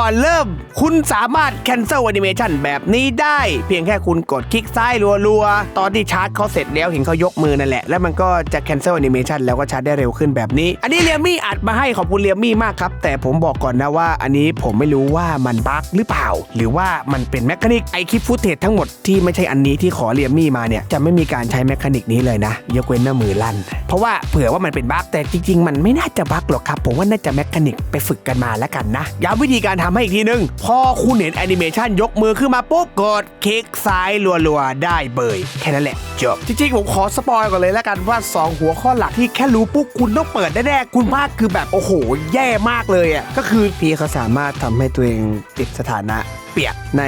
ก่อนเริ่ม คุณสามารถ cancel animation แบบนี้ได้ เพียงแค่คุณกดคลิกซ้ายรัวๆ ตอนที่ชาร์จเขาเสร็จแล้วเห็นเขายกมือนั่นแหละ แล้วมันก็จะ cancel animation แล้วก็ชาร์จได้เร็วขึ้นแบบนี้ อันนี้เรียมี่อัดมาให้ขอบคุณเรียมี่มากครับ แต่ผมบอกก่อนนะว่า อันนี้ผมไม่รู้ว่ามันบั๊กหรือเปล่า หรือว่ามันเป็นแมคานิกไอคลิปฟุตเทจทั้งหมดที่ไม่ใช่อันนี้ที่ขอเรียมี่มาเนี่ยจะไม่มีการใช้แมคานิกนี้เลยนะ ยกเว้นหน้ามือลั่น เพราะว่าเผื่อว่ามันเป็นบั๊กแต่จริง ๆ มันไม่น่าจะบั๊กหรอกครับผมว่าน่าจะแมคานิกไปฝึกกันมาแล้วกันนะย้ำวิธีการทำให้อีกทีนึง พอคุณเห็นแอนิเมชันยกมือขึ้นมาปุ๊บกดคลิกซ้ายรัวๆ ได้เบย แค่นั้นแหละจบจริงๆผมขอสปอยก่อนเลยแล้วกันว่า 2 หัวข้อหลักที่แค่รู้ปุ๊บคุณต้องเปิดแน่ๆคุณภาคคือแบบโอ้โห แย่มากเลยอะก็คือพีเขาสามารถทำให้ตัวเองติดสถานะ เปียกใน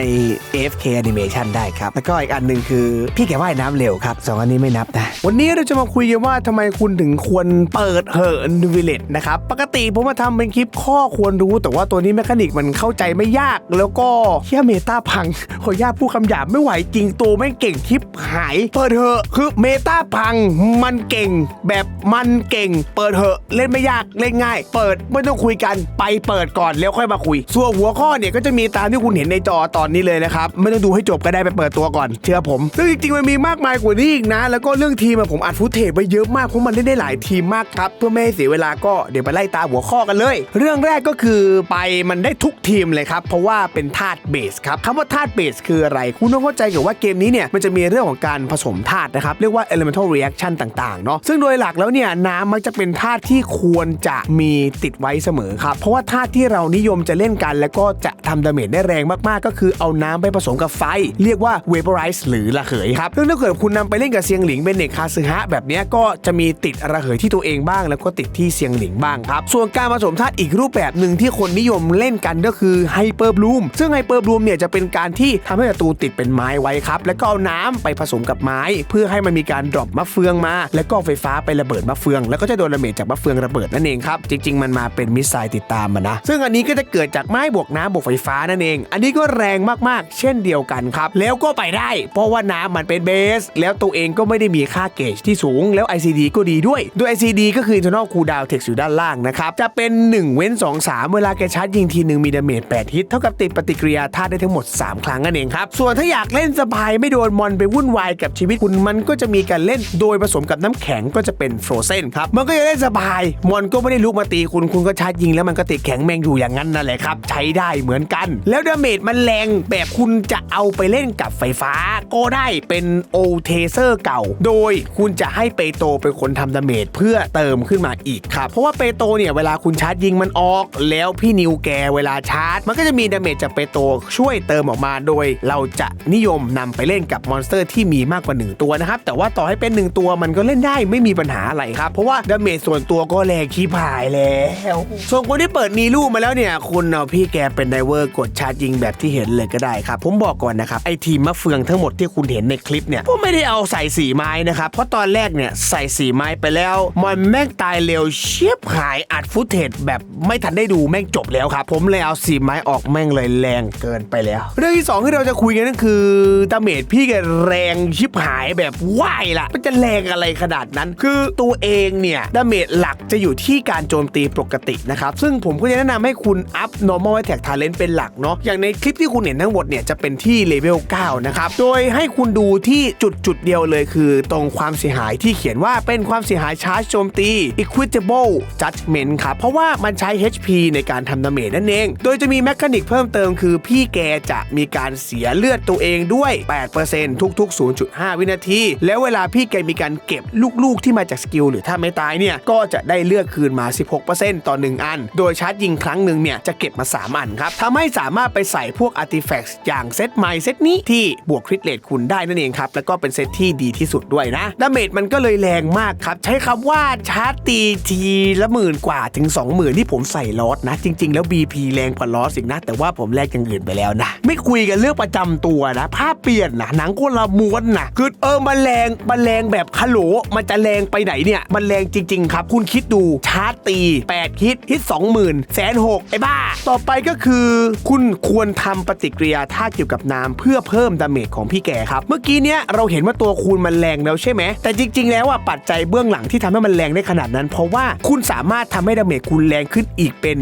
AFK Animation ได้ครับ แล้วก็อีกอันหนึ่งคือพี่แกว่ายน้ำเร็วครับสองอันนี้ไม่นับนะ วันนี้เราจะมาคุยกันว่าทำไมคุณถึงควรเปิดเหอะนูวิเลตนะครับ ปกติผมมาทำเป็นคลิปข้อควรรู้ แต่ว่าตัวนี้แมคานิกมันเข้าใจไม่ยาก แล้วก็เฮียเมตาพัง ขออนุญาตพูดคำหยาบไม่ไหวจริงตัวไม่งเก่งคลิปหาย เปิดเหอะคือเมตาพังมันเก่ง แบบมันเก่ง เปิดเหอะเล่นไม่ยากเล่นง่าย เปิดไม่ต้องคุยกันไปเปิดก่อนแล้วค่อยมาคุย ส่วนหัวข้อเนี่ยก็จะมีตามที่คุณเห็นในในจอตอนนี้เลยนะครับ ไม่ต้องดูให้จบก็ได้ไปเปิดตัวก่อน เชื่อผม ซึ่งจริงๆมันมีมากมายกว่านี้อีกนะ แล้วก็เรื่องทีมอะผมอัดฟุตเทจไว้เยอะมากเพราะมันเล่นได้หลายทีมมากครับเพื่อไม่ให้เสียเวลาก็เดี๋ยวไปไล่ตามหัวข้อกันเลย เรื่องแรกก็คือไปมันได้ทุกทีมเลยครับเพราะว่าเป็นธาตุเบสครับคำว่าธาตุเบสคืออะไร คุณต้องเข้าใจกับว่าเกมนี้เนี่ยมันจะมีเรื่องของการผสมธาตุนะครับเรียกว่า elemental reaction ต่างๆเนาะซึ่งโดยหลักแล้วเนี่ยน้ำมักจะเป็นธาตุที่ควรจะมีติดไว้เสมอครับเพราะว่าธาตุที่เรานิยมจะเล่นกัน แล้วก็จะทำดาเมจได้แรงมากๆ ก็คือเอาน้ำไปผสมกับไฟ เรียกว่า vaporize หรือระเหยครับซึ่งถ้าเกิดคุณนำไปเล่นกับเซียงหลิงเป็นเนกคาซึฮะแบบเนี้ยก็จะมีติดระเหยที่ตัวเองบ้าง แล้วก็ติดที่เซียงหลิงบ้างครับส่วนการผสมธาตุอีกรูปแบบหนึ่งที่คนนิยมเล่นกันก็คือไฮเปอร์บลูมซึ่งไฮเปอร์บลูมเนี่ยจะเป็นการที่ทำให้ศัตรูติดเป็นไม้ไว้ครับแล้วก็เอาน้ำไปผสมกับไม้ เพื่อให้มันมีการดรอปมะเฟืองมา แล้วก็ไฟฟ้าไประเบิดมะเฟือง แล้วก็จะโดนระเบิดจากมะเฟืองระเบิดนั่นเองครับจริง ๆ มันมาเป็นมิสไซล์ติดตามมานะซึ่งอันนี้ก็จะเกิดจากไม้บวกน้ำบวกไฟฟ้านั่นเอง อันนี้ก็แรงมากๆ เช่นเดียวกันครับ แล้วก็ไปได้ เพราะว่าน้ำมันเป็นเบส แล้วตัวเองก็ไม่ได้มีค่าเกจที่สูง แล้ว ICD ก็ดีด้วย โดย ICD ก็คือ internal cooldown text อยู่ด้านล่างนะครับ จะเป็น 1 เว้น 2 3 เวลาแกชาร์จยิงทีหนึ่งมีดาเมจ8ฮิต เท่ากับติดปฏิกิริยาธาตุได้ทั้งหมด 3 ครั้งนั่นเองครับ ส่วนถ้าอยากเล่นสบายไม่โดนมอนไปวุ่นวายกับชีวิตคุณมันก็จะมีการเล่นโดยผสมกับน้ำแข็งก็จะเป็นฟรอเซนครับมันก็จะเล่นสบายมอนก็ไม่ได้ลุกมาตีคุณคุณก็ชาร์จยิงแล้วมันก็ติดแข็งแมงอยู่อย่างนั้นนั่นแหละครับใช้ได้เหมือนกัน แล้วดาเมจมันแรงแบบคุณจะเอาไปเล่นกับไฟฟ้า ก็ได้เป็นโอเทเซอร์เก่า โดยคุณจะให้เปโตเป็นคนทำดาเมจเพื่อเติมขึ้นมาอีกครับ เพราะว่าเปโตเนี่ยเวลาคุณชาร์จยิงมันออก แล้วพี่นิวแกเวลาชาร์จ มันก็จะมีดาเมจจากเปโตช่วยเติมออกมาโดย เราจะนิยมนำไปเล่นกับมอนสเตอร์ที่มีมากกว่า 1 ตัวนะครับ แต่ว่าต่อให้เป็น 1 ตัวมันก็เล่นได้ไม่มีปัญหาอะไรครับ เพราะว่าดาเมจส่วนตัวก็แรงขี้ผายแล้ว ส่วนคนที่เปิดนีลูมาแล้วเนี่ย คุณเอาพี่แกเป็นไดเวอร์กดชาร์จยิงแบบที่เห็นเลยก็ได้ครับ ผมบอกก่อนนะครับไอทีมมะเฟืองทั้งหมดที่คุณเห็นในคลิปเนี่ยผมไม่ได้เอาใส่สีไม้นะครับ เพราะตอนแรกเนี่ยใส่สีไม้ไปแล้ว มันแม่งตายเร็วเชียบหายอัดฟุตเทจแบบไม่ทันได้ดูแม่งจบแล้วครับ ผมเลยเอาสีไม้ออกแม่งเลยแรงเกินไปแล้ว เรื่องที่สองที่เราจะคุยกันนั่นคือดาเมจพี่แกแรงชิบหายแบบว่ายละมันจะแรงอะไรขนาดนั้น คือตัวเองเนี่ยดาเมจหลักจะอยู่ที่การโจมตีปกตินะครับซึ่งผมก็จะแนะนำให้คุณอัพ normal attack talent เป็นหลักเนาะอย่างในคลิปที่คุณเห็นทั้งหมดเนี่ยจะเป็นที่เลเวล 9 นะครับ โดยให้คุณดูที่จุดจุดเดียวเลยคือ ตรงความเสียหายที่เขียนว่าเป็นความเสียหายชาร์จโจมตี equitable judgment ครับ เพราะว่ามันใช้ HP ในการทำดาเมจนั่นเอง โดยจะมีแมคานิกเพิ่มเติมคือพี่แกจะมีการเสียเลือดตัวเองด้วย 8%ทุก ๆ 0.5 วินาที แล้วเวลาพี่แกมีการเก็บลูกๆที่มาจากสกิลหรือถ้าไม่ตายเนี่ยก็จะได้เลือดคืนมา 16%ต่อ 1 อัน โดยชาร์จยิงครั้งหนึ่งเนี่ยจะเก็บมา 3 อันครับทำให้สามารถไปใส่พวกอาร์ติแฟกต์อย่างเซตใหม่เซตนี้ที่บวกคริตเลทคุณได้นั่นเองครับ แล้วก็เป็นเซตที่ดีที่สุดด้วยนะดาเมจมันก็เลยแรงมากครับ ใช้คำว่าชาร์จตีทีละหมื่นกว่าถึง 20,000 ที่ผมใส่ลอสนะ จริง ๆ แล้ว BP แรงกว่าลอสอีกนะ แต่ว่าผมแลกอย่างอื่นไปแล้วนะ ไม่คุยกันเรื่องประจำตัวนะภาพเปลี่ยนนะหนังคนละม้วนนะคือเออมันแรงมันแรงแบบฮัลโหลมันจะแรงไปไหนเนี่ยมันแรงจริง ๆ ครับ คุณคิดดูชาร์จตี8ฮิตฮิต20,000แสนหกไอ้บ้า ต่อไปก็คือคุณควรททำปฏิกิริยาท่าเกี่ยวกับน้ำเพื่อเพิ่มดาเมจของพี่แกครับ เมื่อกี้เนี้ยเราเห็นว่าตัวคูณมันแรงแล้วใช่ไหมแต่จริง ๆ แล้วอะปัจจัยเบื้องหลังที่ทำให้มันแรงได้ขนาดนั้น เพราะว่าคุณสามารถทำให้ดาเมจคุณแรงขึ้นอีกเป็น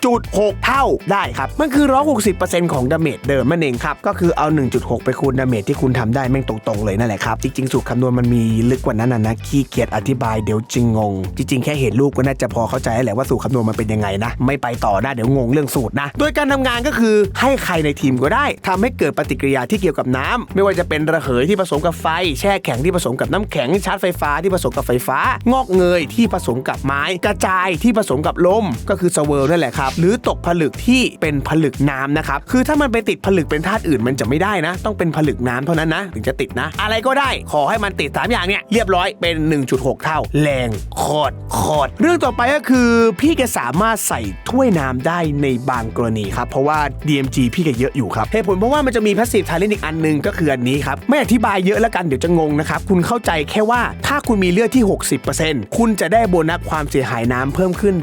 1.6 เท่าได้ครับมันคือ 160%ของดาเมจเดิมนั่นเองครับก็คือเอา 1.6 ไปคูณดาเมจที่คุณทำได้แม่งตรงๆเลยนั่นแหละครับจริงๆสูตรคำนวณมันมีลึกกว่านั้นนะนะขี้เกียจอธิบายเดี๋ยวจึงงง จริง ๆ แค่เห็นรูปก็น่าจะพอเข้าใจแล้วแหละว่าสูตรคำนวณมันเป็นยังไงนะไม่ไปต่อนะเดี๋ยวงงเรื่องสูตรนะ โดยการทำงานก็คือให้ใครในทีมก็ได้ทำให้เกิดปฏิกิริยาที่เกี่ยวกับน้ำไม่ว่าจะเป็นระเหยที่ผสมกับไฟ แช่แข็งที่ผสมกับน้ำแข็งชาร์จไฟฟ้าที่ผสมกับไฟฟ้า งอกเงยที่ผสมกับไม้ กระจายที่ผสมกับลม ก็คือสเวิร์นั่นแหละครับ หรือตกผลึกที่เป็นผลึกน้ำนะครับ คือถ้ามันไปติดผลึกเป็นธาตุอื่นมันจะไม่ได้นะ ต้องเป็นผลึกน้ำเท่านั้นนะ ถึงจะติดนะ อะไรก็ได้ ขอให้มันติดสามอย่างเนี่ยเรียบร้อยเป็น 1.6 เท่า แรงโคตรโคตรเรื่องต่อไปก็คือ พี่แกสามารถใส่ถ้วยน้ำได้ในบางกรณีครับ เพราะว่า DMG พี่แกเยอะอยู่ครับเหตุผลเพราะว่ามันจะมี passive talent อีกอันหนึงก็คืออันนี้ครับไม่อธิบายเยอะแล้วกันเดี๋ยวจะงงนะครับคุณเข้าใจแค่ว่าถ้าคุณมีเลือดที่ 60%คุณจะได้โบนัสความเสียหายน้ำเพิ่มขึ้น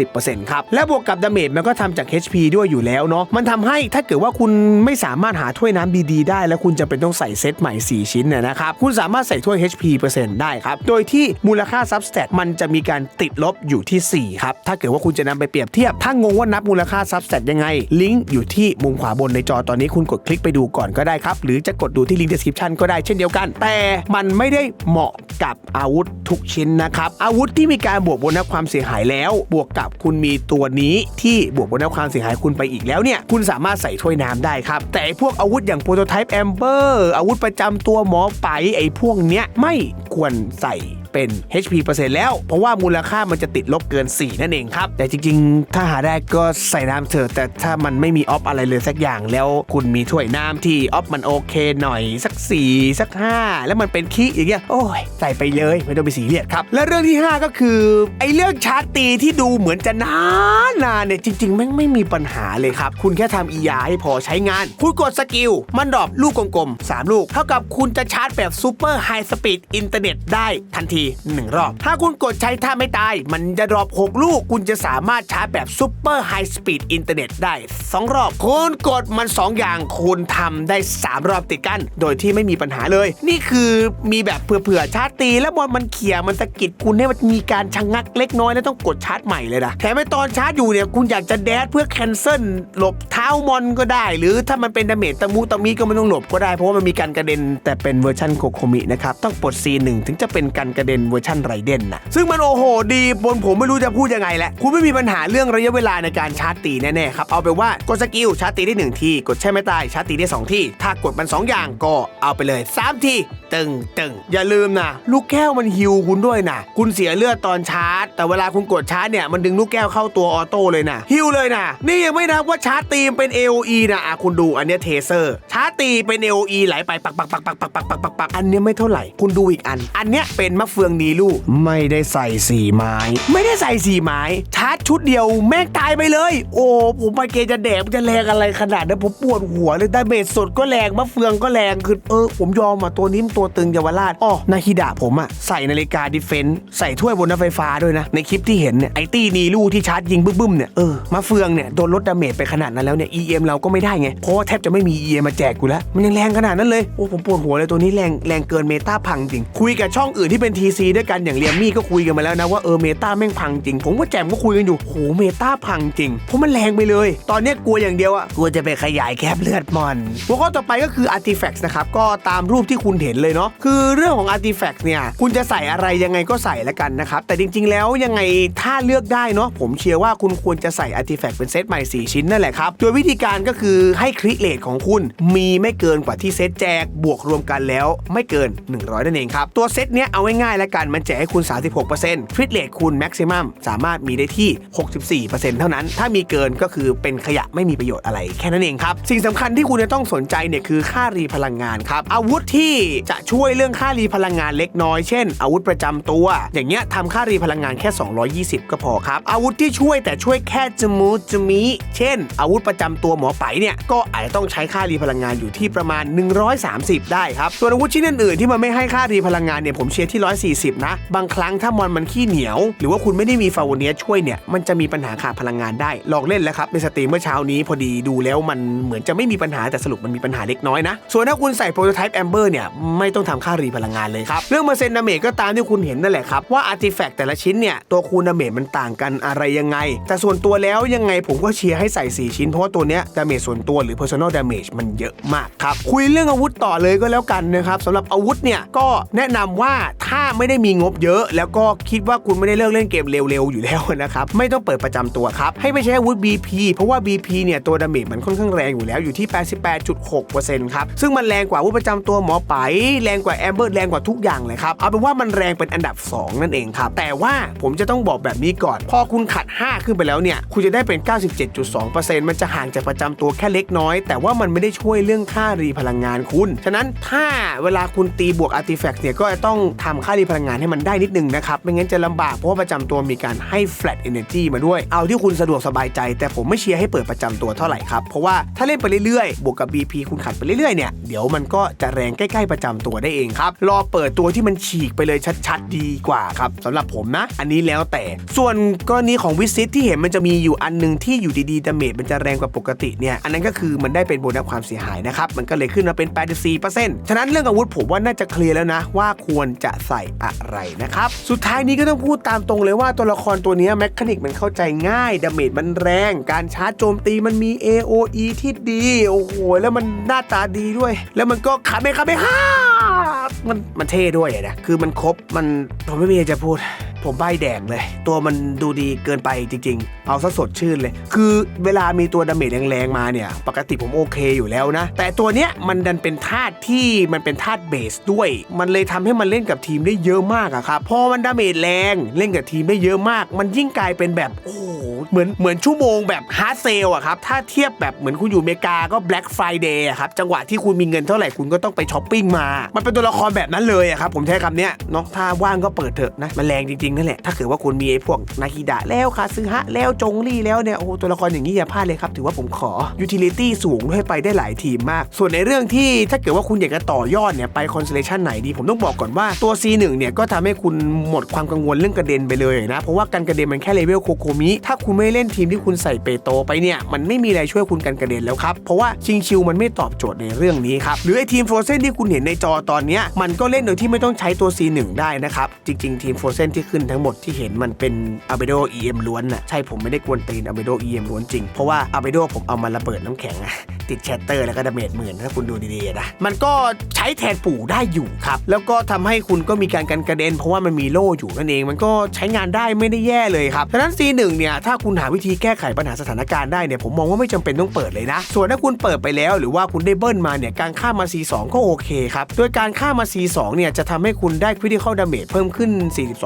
30%ครับและบวกกับดาเมจมันก็ทำจาก HP ด้วยอยู่แล้วเนาะมันทำให้ถ้าเกิดว่าคุณไม่สามารถหาถ้วยน้ำดีๆได้ แล้วคุณจะเป็นต้องใส่เซตใหม่ 4 ชิ้นเนี่ยนะครับคุณสามารถใส่ถ้วย HP เปอร์เซ็นต์ได้ครับโดยที่มูลค่า substat มันจะมีการติดลบอยู่ที่ 4 ครับ ถ้าเกิดว่าคุณจะนำไปเปรียบเทียบ ถ้างงว่านับมูลค่า substat ยังไงลิงก์อยู่ที่มุมขวาบนในจอตอนนี้คุณกดคลิกไปดูก่อนก็ได้ครับ หรือจะกดดูที่ลิงก์ description ก็ได้เช่นเดียวกัน แต่มันไม่ได้เหมาะกับอาวุธทุกชิ้นนะครับอาวุธที่มีการบวกบนัสความเสียหายแล้ว บวกกับคุณมีตัวนี้ที่บวกบนัสความเสียหายคุณไปอีกแล้วเนี่ยคุณสามารถใส่ถ้วยน้ำได้ครับแต่พวกอาวุธอย่าง prototype amber อร์อาวุธประจำตัวหมอไปไอ้พวกเนี้ยไม่ควรใส่เป็น HP เปอร์เซ็นต์แล้ว เพราะว่ามูลค่ามันจะติดลบเกิน 4 นั่นเองครับ แต่จริงๆ ถ้าหาได้ก็ใส่น้ำเถอะแต่ถ้ามันไม่มีออฟอะไรเลยสักอย่างแล้วคุณมีถ้วยน้ำที่ออฟมันโอเคหน่อยสัก 4 สัก 5 แล้วมันเป็นคีอย่างเงี้ยโอ้ยใส่ไปเลยไม่ต้องไปสีเรียดครับ และเรื่องที่ 5 ก็คือไอ้เรื่องชาร์จตีที่ดูเหมือนจะนานนานเนี่ยจริงๆแม่งไม่มีปัญหาเลยครับ คุณแค่ทำ ER ให้พอใช้งาน คุณกดสกิล มันดรอปลูกกลมๆ3ลูก เท่ากับคุณจะชาร์จแบบซูเปอร์ไฮสปีดอินเทอร์เน็ตได้ทันที1 รอบ ถ้าคุณกดใช้ท่าไม่ตาย มันจะดรอป6ลูก คุณจะสามารถชาร์จแบบซูเปอร์ไฮสปีดอินเทอร์เน็ตได้ 2 รอบ คุณกดมัน 2 อย่าง คุณทำได้ 3 รอบติดกัน โดยที่ไม่มีปัญหาเลย นี่คือมีแบบเผื่อๆชาร์จตีแล้วบอลมันเขี่ยมันสะกิดคุณให้มันมีการชะงงักเล็กน้อยแล้วต้องกดชาร์จใหม่เลยนะแถมไอ้ตอนชาร์จอยู่เนี่ยคุณอยากจะแดดเพื่อแคนเซิลหลบเท้ามอนก็ได้ หรือถ้ามันเป็นดาเมจตะมูตะมีก็ไม่ต้องหลบก็ได้เพราะว่ามันมีการกระเด็นแต่เป็นเวอร์ชันโคโคมินะครับต้องปลด C1 ถึงจะเป็นการกระเด็นเวอร์ชันไรเดนนะซึ่งมันโอ้โห ดีบนผมไม่รู้จะพูดยังไงแหละคุณไม่มีปัญหาเรื่องระยะเวลาในการชาร์จตีแน่ๆครับเอาไปว่ากดสกิลชาร์จตีได้หนึ่งที กดใช่ไม่ตายชาร์จตีได้สองทีถ้ากดมันสองอย่างก็เอาไปเลยสามทีตึงตึงอย่าลืมนะลูกแก้วมันฮิวคุณด้วยนะคุณเสียเลือดตอนชาร์จ แต่เวลาคุณกดชาร์จเนี่ยมันดึงลูกแก้วเข้าตัวออโต้เลยนะฮิวเลยนะนี่ยังไม่นับว่าชาร์จตีมเป็น AOE นะอะคุณดูอันเนี้ยเทเซอร์ชาร์จตีเป็น AOE ไหลไปปักปักปักปักปักปักปักปักปักอันเนี้ยไม่เท่าไหร่คุณดูอีกอัน อันเนี้ยเป็นมะเฟฟืองนีลูก ไม่ได้ใส่สีไม้ ไม่ได้ใส่สีไม้ชาร์จชุดเดียวแม่งตายไปเลย โอ้ผมไปเกจะแดกมันจะแรงอะไรขนาดนั้นผมปวดหัวเลยไดาเมจสดก็แรงมะเฟืองก็แรงคือเออผมยอมอะตัวนี้มันตัวตึงเยาวราชอ๋อนาฮิดะผมอะใส่นาฬิกาดิเฟนส์ใส่ถ้วยบนรถไฟฟ้าด้วยนะ ในคลิปที่เห็นเนี่ยไอตี้นีลูที่ชาร์จยิงบึ้มๆเนี่ยเออมะเฟืองเนี่ยโดนลดดาเมจไปขนาดนั้นแล้วเนี่ย EM เราก็ไม่ได้ไง เพราะว่าแทบจะไม่มี EM มาแจกกูแล้ว มันยังแรงขนาดนั้นเลย โอ้ผมปวดหัวเลยตัวนี้แรงแรงเกินเมตาพังจริง คุยกับช่องอื่นที่เป็น TC ด้วยกันอย่างเรียมมี่ก็คุยกันมาแล้วนะว่าเออเมตาแม่งพังจริง ผมก็แจมก็คุยกันอยู่โหเมตาพังจริงเพราะมันแรงไปเลย ตอนนี้กลัวอย่างเดียวอะกลัวจะไปขยายแคบเลือดมอนหัวข้อต่อไปก็คือ artifacts นะครับก็ตามรูปที่คุณเห็นเลยเนาะคือเรื่องของ artifacts เนี่ยคุณจะใส่อะไรยังไงก็ใส่แล้วกันนะครับแต่จริง ๆ แล้วยังไงถ้าเลือกได้เนาะผมเชื่อว่าคุณควรจะใส่ artifact เป็นเซตใหม่4ชิ้นนั่นแหละครับโดยวิธีการก็คือให้คริเลทของคุณมีไม่เกินกว่าที่เซตแจกบวกรวมกันแล้วไม่เกิน 100 นั่นเองครับตัวเซตเนี้ยเอาง่ายแล้วกันมันแจกให้คุณ 36%คริเลทคุณแม็กซิมัมสามารถมีได้ที่ 64%เท่านั้น ถ้ามีเกินก็คือเป็นขยะไม่มีประโยชน์อะไรแค่นั้นเองครับ สิ่งสำคัญที่คุณจะต้องสนใจเนี่ยคือค่ารีพลังงานครับ อาวุธที่จะช่วยเรื่องค่ารีพลังงานเล็กน้อย เช่น อาวุธประจำตัว อย่างเงี้ยทำค่ารีพลังงานแค่ 220 ก็พอครับ อาวุธที่ช่วยแต่ช่วยแค่จมูกจมี เช่น อาวุธประจำตัวหมอไปเนี่ยก็อาจจะต้องใช้ค่ารีพลังงานอยู่ที่ประมาณ 130 ได้ครับส่วนอาวุธชิ้นอื่นๆที่มันไม่ให้ค่ารีพลังงานเนี่ยผมเชียร์ที่40 นะ บางครั้งถ้ามอนมันขี้เหนียว หรือว่าคุณไม่ได้มีฟาวเนียช่วยเนี่ยมันจะมีปัญหาขาดพลังงานได้ ลองเล่นแล้วครับในสตรีมเมื่อเช้านี้พอดีดูแล้วมันเหมือนจะไม่มีปัญหาแต่สรุปมันมีปัญหาเล็กน้อยนะ ส่วนถ้าคุณใส่โปรโตไทป์แอมเบอร์เนี่ยไม่ต้องทำค่ารีพลังงานเลยครับ เรื่องเปอร์เซ็นต์ดาเมจก็ตามที่คุณเห็นนั่นแหละครับว่าอาร์ติแฟกต์แต่ละชิ้นเนี่ยตัวคูณดาเมจมันต่างกันอะไรยังไง แต่ส่วนตัวแล้วยังไงผมก็เชียร์ให้ใส่ 4 ชิ้นเพราะว่าตัวเนี้ยดาเมจส่วนตัวหรือ personal damage มันเยอะมากครับคุยเรื่องอาวุธต่อเลยก็แล้วกันนะครับสำหรับอาวุธเนี่ยก็แนะนำว่าถ้าไม่ได้มีงบเยอะ แล้วก็คิดว่าคุณไม่ได้เลิกเล่นเกมเร็วๆอยู่แล้วนะครับ ไม่ต้องเปิดประจำตัวครับ ให้ไม่ใช้อาวุธ BP เพราะว่า BP เนี่ยตัวดาเมจมันค่อนข้างแรงอยู่แล้วอยู่ที่ 88.6%ครับ ซึ่งมันแรงกว่าอาวุธประจำตัวหมอไปแรงกว่าแอมเบอร์แรงกว่าทุกอย่างเลยครับ เอาเป็นว่ามันแรงเป็นอันดับ 2 นั่นเองครับ แต่ว่าผมจะต้องบอกแบบนี้ก่อน พอคุณขัด 5 ขึ้นไปแล้วเนี่ย คุณจะได้เป็น 97.2%มันจะห่างจากประจำตัวแค่เล็กน้อย แต่ว่ามันไม่ได้ช่วยเรื่องค่ารีพลังงานคุณ ฉะนั้นถ้าเวลาคุณตีบวกอาร์ติแฟกต์เนี่ยก็จะต้องทำค่ารีพลังงานให้มันได้นิดนึงนะครับไม่งั้นจะลำบากเพราะว่าประจำตัวมีการให้ flat energy มาด้วย เอาที่คุณสะดวกสบายใจ แต่ผมไม่เชียร์ให้เปิดประจำตัวเท่าไหร่ครับ เพราะว่าถ้าเล่นไปเรื่อยๆ บวกกับ BP คุณขัดไปเรื่อยๆ เนี่ย เดี๋ยวมันก็จะแรงใกล้ๆประจำตัวได้เองครับ รอเปิดตัวที่มันฉีกไปเลยชัดๆ ดีกว่าครับสำหรับผมนะ อันนี้แล้วแต่ ส่วนกรณีของวิซิตที่เห็นมันจะมีอยู่อันหนึงที่อยู่ดีๆดาเมจมันจะแรงกว่าปกติเนี่ย อันนั้นก็คือมันได้เป็นโบนัสความเสียหายนะครับ มันก็เลยขึ้นมาเป็น 84%ฉะนั้นเรื่องอาวุธผมว่าน่าจะเคลียร์แล้วนะว่าควรจะใส่อะไรนะครับ สุดท้ายนี้ก็ต้องพูดตามตรงเลยว่าตัวละครตัวนี้แมคานิกมันเข้าใจง่ายดาเมจมันแรง การชาร์จโจมตีมันมี AOE ที่ดี โอ้โห แล้วมันหน้าตาดีด้วย แล้วมันก็ขาไมคาไมฮ่ามันมันเท่ด้วยนะ คือมันครบมันผมไม่มีอะไรจะพูด ผมใบแดงเลย ตัวมันดูดีเกินไปจริง ๆ เอาซะสดชื่นเลย คือเวลามีตัวดาเมจแรงๆมาเนี่ย ปกติผมโอเคอยู่แล้วนะ แต่ตัวเนี้ยมันดันเป็นธาตุที่มันเป็นธาตุเบสด้วย มันเลยทำให้มันเล่นกับทีมได้เยอะมากอะครับพอมันดาเมจแรงเล่นกับทีมได้เยอะมาก มันยิ่งกลายเป็นแบบโอ้เหมือนเหมือนชั่วโมงแบบฮาร์ดเซลอะครับถ้าเทียบแบบเหมือนคุณอยู่อเมริกาก็ Black Friday อะครับจังหวะที่คุณมีเงินเท่าไหร่คุณก็ต้องไปช้อปปิ้งมา มันเป็นตัวละครแบบนั้นเลยอะครับผมใช้คำเนี้ยเนาะถ้าว่างก็เปิดเถอะนะมันแรงจริงๆ นั่นแหละ ถ้าเกิดว่าคุณมีไอ้พวกนาคิดะแล้วคาซึฮะแล้วจงลี่แล้วเนี่ยโอ้โหตัวละครอย่างนี้อย่าพลาดเลยครับ ถือว่าผมขอ utility สูงให้ไปได้หลายทีมมาก ส่วนในเรื่องที่ถ้าเกิดว่าคุณอยากจะต่อยอดเนี่ยไป constellation ไหนดี ผมต้องบอกก่อนว่าตัว C1 เนี่ยก็ทำให้คุณหมดความกังวลเรื่องกระเด็นไปเลยนะเพราะว่าการกระเด็นมันแค่เลเวลโคโคมิถ้าคุณไม่เล่นทีมที่คุณใส่เปโตไปเนี่ยมันไม่มีอะไรช่วยคุณกันกระเด็นแล้วครับเพราะว่าชิงชิวมันไม่ตอบโจทย์ในเรื่องนี้ครับหรือไอทีมโฟรเซนที่คุณเห็นในจอตอนเนี้ยมันก็เล่นโดยที่ไม่ต้องใช้ตัว C1 ได้นะครับจริง ๆ ทีมโฟรเซนที่ขึ้นทั้งหมดที่เห็นมันเป็น a b e d o EM ล้วนน่ะใช่ผมไม่ได้กวนตีน a b e d o EM ล้วนจริง เพราะว่า a b e d o ผมเอามาระเบิดน้ำแข็งอะติดแชตเตอร์แล้วก็ดาเมจหมื่นถ้าคุณดูดีๆนะมันก็ใช้แทนปู่ได้อยู่ครับ แล้วก็ทำให้คุณก็มีการกันกระเด็น เพราะว่ามันมีโล่อยู่นั่นเอง มันก็ใช้งานได้ไม่ได้แย่เลยครับฉะนั้น C1 เนี่ยถ้าคุณหาวิธีแก้ไขปัญหาสถานการณ์ได้เนี่ยผมมองว่าไม่จำเป็นต้องเปิดเลยนะ ส่วนถ้าคุณเปิดไปแล้ว หรือว่าคุณได้เบิ้ลมาเนี่ยการข้ามมา C2 ก็โอเคครับโดยการข้ามมา C2 เนี่ยจะทำให้คุณได้ critical damage เพิ่มขึ้น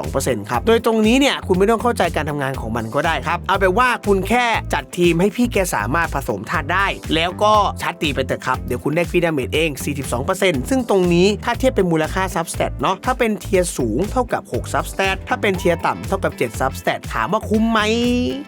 42%ครับ โดยตรงนี้เนี่ยคุณไม่ต้องเข้าใจการทำงานของมันก็ได้ครับ เอาไปนว่าคุณแค่จัดทีมให้พี่แกสามารถผสมธาตุได้ แล้วก็ชาร์จตีไปเถอะครับ เดี๋ยวคุณได้คริดาเมจเอง 42%ซึ่งตรงนี้ถ้าเทียบเป็นมูลค่าซับสเตตเนาะถ้าเป็นเทียร์สูงเท่ากับ6ซับสเตตถ้าเป็นเทียร์ต่ำเท่ากับ7ซับสเตตถามว่าคุ้มไหม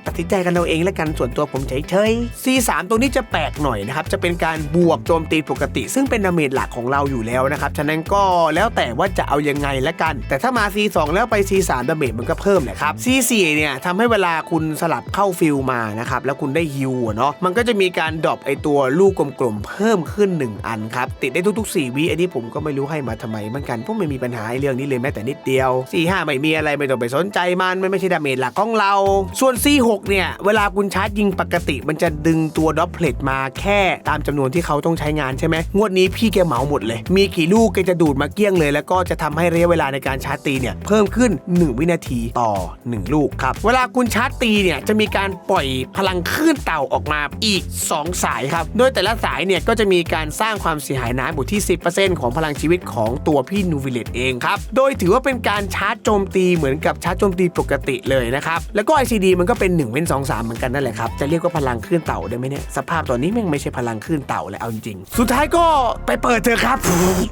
ตัดสินใจกันเอาเองแล้วกันส่วนตัวผมเฉยๆ C3 ตรงนี้จะแปลกหน่อยนะครับจะเป็นการบวกโจมตีปกติ ซึ่งเป็นดาเมจหลักของเราอยู่แล้วนะครับฉะนั้นก็แล้วแต่ว่าจะเอายังไงละกัน แต่ถ้ามา C2 แล้วไป C3 ดาเมจมันก็เพิ่มแหละครับ C4 เนี่ยทำให้เวลาคุณสลับเข้าฟิลมานะครับ แล้วคุณได้ฮิวเนาะมันก็จะมีการดรอปไอตัวลูกกลมๆเพิ่มขึ้น 1 อันครับ ติดได้ทุกๆ 4วิอันนี้ผมก็ไม่รู้ให้มาทำไมเหมือนกันพราะไม่มีปัญหาเรื่องนี้เลยแม้แต่นิดเดียว 4 5 ไม่มีอะไรไม่ต้องไปสนใจมันมันไม่ใช่ดาเมจหลักของเรา ส่วน C6 เนี่ยเวลาคุณชาร์จยิงปกติ มันจะดึงตัวดอปเพลตมาแค่ตามจำนวนที่เขาต้องใช้งานใช่ไหมงวดนี้พี่แกเหมาหมดเลย มีกี่ลูกแกจะดูดมาเกลี้ยงเลย แล้วก็จะทำให้ระยะเวลาในการชาร์จตีเนี่ยเพิ่มขึ้น 1วินาทีต่อ 1 ลูกครับ เวลาคุณชาร์จตีเนี่ยจะมีการปล่อยพลังคลื่นเต่าออกมาอีก 2 สายครับ โดยแต่ละสายเนี่ยก็จะมีการสร้างความเสียหายน้ำอยู่ที่ 10%ของพลังชีวิตของตัวพี่นูวิเลตเองครับ โดยถือว่าเป็นการชาร์จโจมตีเหมือนกับชาร์จโจมตีปกติเลยนะครับ แล้วก็ ICD มันก็เป็น1เว้น2 3เหมือนกันนั่นแหละครับ จะเรียกว่าพลังคลื่นเต่าได้ไหมเนี่ย สภาพตอนนี้แม่งไม่ใช่พลังคลื่นเต่าแล้วเอาจริงๆสุดท้ายก็ไปเปิดเถอะครับ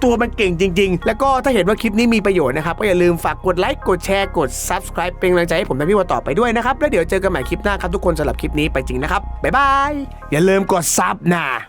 ตัวมันเก่งจริง ๆ แล้วก็ถ้าเห็นว่าคลิปนี้มีประโยชน์นะครับก็อย่าลืมฝากกดไลค์ กดแชร์กด subscribe เป็นกำลังใจให้ผมและพี่วัวต่อไปด้วยนะครับ แล้วเดี๋ยวเจอกันใหม่คลิปหน้าครับทุกคนสำหรับคลิปนี้ไปจริงนะครับบ๊ายบายอย่าลืมกดซับนะ